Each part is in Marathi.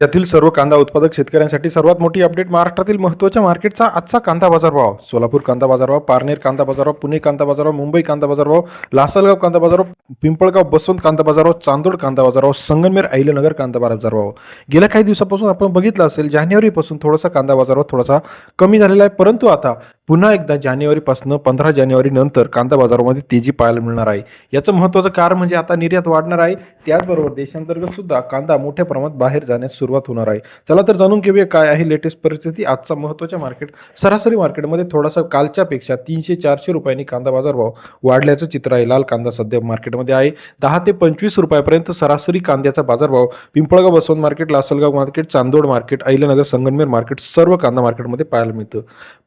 त्यातील सर्व कांदा उत्पादक शेतकऱ्यांसाठी सर्वात मोठी अपडेट महाराष्ट्रातील महत्त्वाच्या मार्केटचा आजचा कांदा बाजारभाव. सोलापूर कांदा बाजारभाव पारनेर कांदा बाजारभाव पुणे कांदा बाजारभाव मुंबई कांदा बाजारभाव लासलगाव कांदा बाजारभाव पिंपळगाव बसवंत कांदा बाजारभाव चांदोड कांदा बाजारभाव संगमेर ऐलनगर कांदा बाजारभाव. गेल्या काही दिवसापासून आपण बघितलं असेल जानेवारीपासून थोडासा कांदा बाजारभाव थोडासा कमी झालेला आहे. परंतु आता पुन्हा एकदा जानेवारीपासून पंधरा जानेवारी नंतर कांदा बाजारामध्ये तेजी पाहायला मिळणार आहे. याचं महत्त्वाचं कारण म्हणजे आता निर्यात वाढणार आहे. त्याचबरोबर देशांतर्गत सुद्धा कांदा मोठ्या प्रमाणात बाहेर जाण्यास सुरुवात होणार आहे. चला तर जाणून घेऊया काय आहे लेटेस्ट परिस्थिती. आजचा महत्त्वाच्या मार्केट सरासरी मार्केटमध्ये थोडासा कालच्यापेक्षा तीनशे चारशे रुपयांनी कांदा बाजारभाव वाढल्याचं चित्र आहे. लाल कांदा सध्या मार्केटमध्ये आहे. दहा ते पंचवीस रुपयापर्यंत सरासरी कांद्याचा बाजारभाव Pimpalgaon Baswant market Lasalgaon market Chandod market Ahilyanagar Sangamner market सर्व कांदा मार्केटमध्ये पाहायला मिळतं.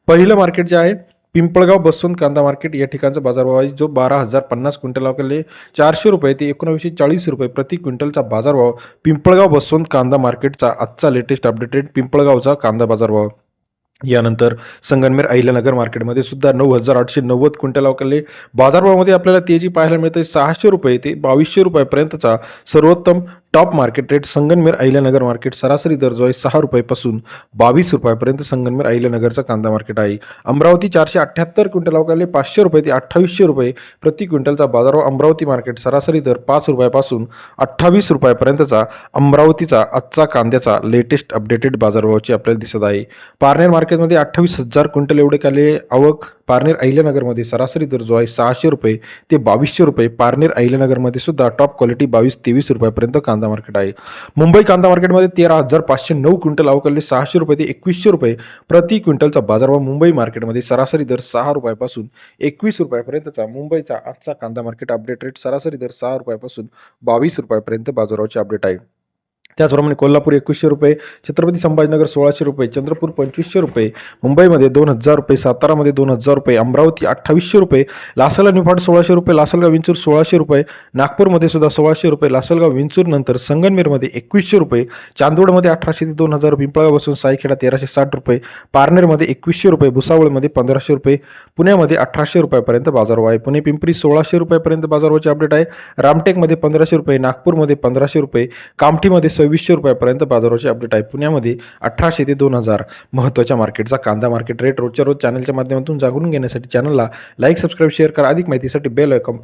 पहिलं मार्केट जे आहे पिंपळगाव बसवंत कांदा मार्केट या ठिकाणचा बाजारभाव आहे जो बारा हजार पन्नास क्विंटल अवकाले चारशे रुपये ते एकोणावीसशे चाळीस रुपये प्रति क्विंटलचा बाजारभाव. पिंपळगाव बसवंत कांदा मार्केटचा आजचा लेटेस्ट अपडेटेड पिंपळगावचा कांदा बाजारभाव. यानंतर संगनमेर अहिल्यानगर मार्केटमध्ये सुद्धा नऊ हजार आठशे नव्वद क्विंटल अवकाले बाजारभावामध्ये आपल्याला तेजी पाहायला मिळते सहाशे रुपये ते बावीसशे रुपयापर्यंतचा सर्वोत्तम top market rate Sangamner Ahilyanagar market सरासरी दर जो आहे सहा रुपयापासून बावीस रुपयापर्यंत संगनमेर अहिल्यानगरचा कांदा मार्केट आहे. अमरावती चारशे अठ्ठ्याहत्तर क्विंटल अवकाले पाचशे रुपये ते अठ्ठावीसशे रुपये प्रति क्विंटलचा बाजारभाव अमरावती मार्केट सरासरी दर पाच रुपयापासून अठ्ठावीस रुपयापर्यंतचा अमरावतीचा आजचा कांद्याचा लेटेस्ट अपडेटेड बाजारभावाची आपल्याला दिसत आहे. पारनेर मार्केटमध्ये अठ्ठावीस हजार क्विंटल एवढे काले आवक पारनेर अहिल्यानगरमध्ये सरासरी दर जो आहे सहाशे रुपये ते बावीसशे रुपये. पारनेर अहिल्यानगरमध्ये सुद्धा टॉप क्वालिटी बावीस तेवीस रुपयापर्यंत कांदा मार्केट आहे. मुंबई कांदा मार्केटमध्ये तेरा हजार पाचशे नऊ क्विंटल अवकलले सहाशे रुपये ते एकवीसशे रुपये प्रति क्विंटलचा बाजारभाव मुंबई मार्केटमध्ये सरासरी दर सहा रुपयापासून एकवीस रुपयापर्यंतचा मुंबईचा आजचा कांदा मार्केट अपडेट रेट सरासरी दर सहा रुपयापासून बावीस रुपयापर्यंत बाजाराचे अपडेट आहे. त्याचप्रमाणे कोल्हापूर एकवीसशे रुपये छत्रपती संभाजीनगर सोळाशे रुपये चंद्रपूर पंचवीसशे रुपये मुंबईमध्ये दोन हजार रुपये सातारामध्ये दोन हजार रुपये अमरावती अठ्ठावीसशे रुपये लासलगाव निफाड सोळाशे रुपये लासलगाव विंचूर सोळाशे रुपये नागपूरमध्ये सुद्धा सोळाशे रुपये लासलगाव विंचूर नंतर संगनमेरमध्ये एकवीसशे रुपये चांदोडमध्ये अठराशे ते दोन हजार पिंपळापासून साईखेडा तेराशे साठ रुपये पारनेरमध्ये एकवीसशे रुपये भुसावळमध्ये पंधराशे रुपये पुण्यामध्ये अठराशे रुपयापर्यंत बाजारभाव आहे. पुणे पिंपरी सोळाशे रुपयापर्यंत बाजारभावाचे अपडेट आहे. रामटेकमध्ये पंधराशे रुपये नागपूरमध्ये पंधराशे रुपये कामठीमध्ये सव्वीसशे रुपयापर्यंत बाजाराचे अपडेट आहे. पुण्यामध्ये अठराशे ते दोन हजार महत्त्वाच्या मार्केटचा कांदा मार्केट रेट रोजच्या रोज चॅनलच्या माध्यमातून जागून घेण्यासाठी चॅनलला लाईक सबस्क्राईब शेअर करा. अधिक माहितीसाठी बेल आयकॉन